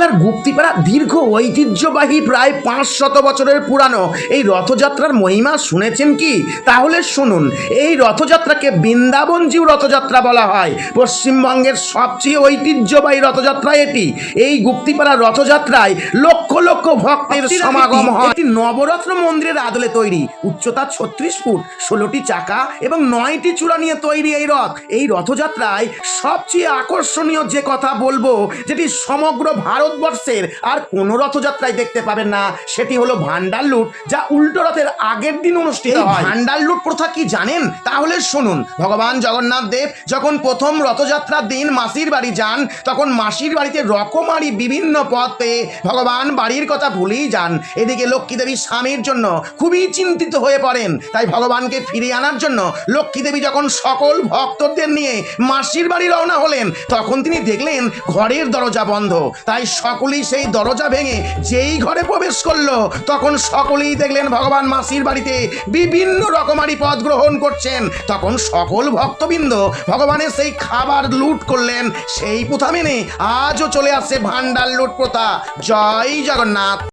জেলার গুপ্তিপাড়া দীর্ঘ ঐতিহ্যবাহী প্রায় পাঁচ শত বছরের পুরানো এই রথযাত্রার মহিমা শুনেছেন কি? তাহলে শুনুন। এই রথযাত্রাকে বৃন্দাবনজিউ রথযাত্রা বলা হয়। পশ্চিমবঙ্গের সবচেয়ে ঐতিহ্যবাহী রথযাত্রা এটি। এই গুপ্তিপাড়া রথযাত্রায় লক্ষ লক্ষ ভক্তের সমাগম হয়। একটি নবরত্ন মন্দিরের আদলে তৈরি। উচ্চতা ছত্রিশ ফুট ষোলোটি চাকা এবং নয়টি চূড়া নিয়ে তৈরি এই রথ। এই রথযাত্রায় সবচেয়ে আকর্ষণীয় যে কথা বলব যেটি সমগ্র ভারতবর্ষের আর কোনো রথযাত্রায় দেখতে পাবেন না। সেটি হলো ভান্ডার লুট যা উল্টো রথের আগের দিন অনুষ্ঠিত হয়। ভান্ডার লুট প্রথা কি জানেন? তাহলে শুনুন। ভগবান জগন্নাথ দেব যখন প্রথম রথযাত্রার দিন মাসির বাড়ি যান তখন মাসির বাড়িতে রকমারি বিভিন্ন পথ পেয়ে ভগবান বাড়ির কথা ভুলেই যান। এদিকে লক্ষ্মী দেবী স্বামীর জন্য খুবই চিন্তিত হয়ে পড়েন। তাই ভগবানকে ফিরিয়ে আনার জন্য লক্ষ্মী দেবী যখন সকল ভক্তদের নিয়ে মাসির বাড়ি রওনা হলেন তখন তিনি দেখলেন ঘরের দরজা বন্ধ। তাই সকলেই সেই দরজা ভেঙে যেই ঘরে প্রবেশ করল, তখন সকলেই দেখলেন ভগবান মাসির বাড়িতে বিভিন্ন রকমারি পদ গ্রহণ করছেন। তখন সকল ভক্তবৃন্দ ভগবানের সেই খাবার লুট করলেন, সেই প্রথা মেনে আজও চলে আসছে ভান্ডার লুট প্রথা জয় জগন্নাথ।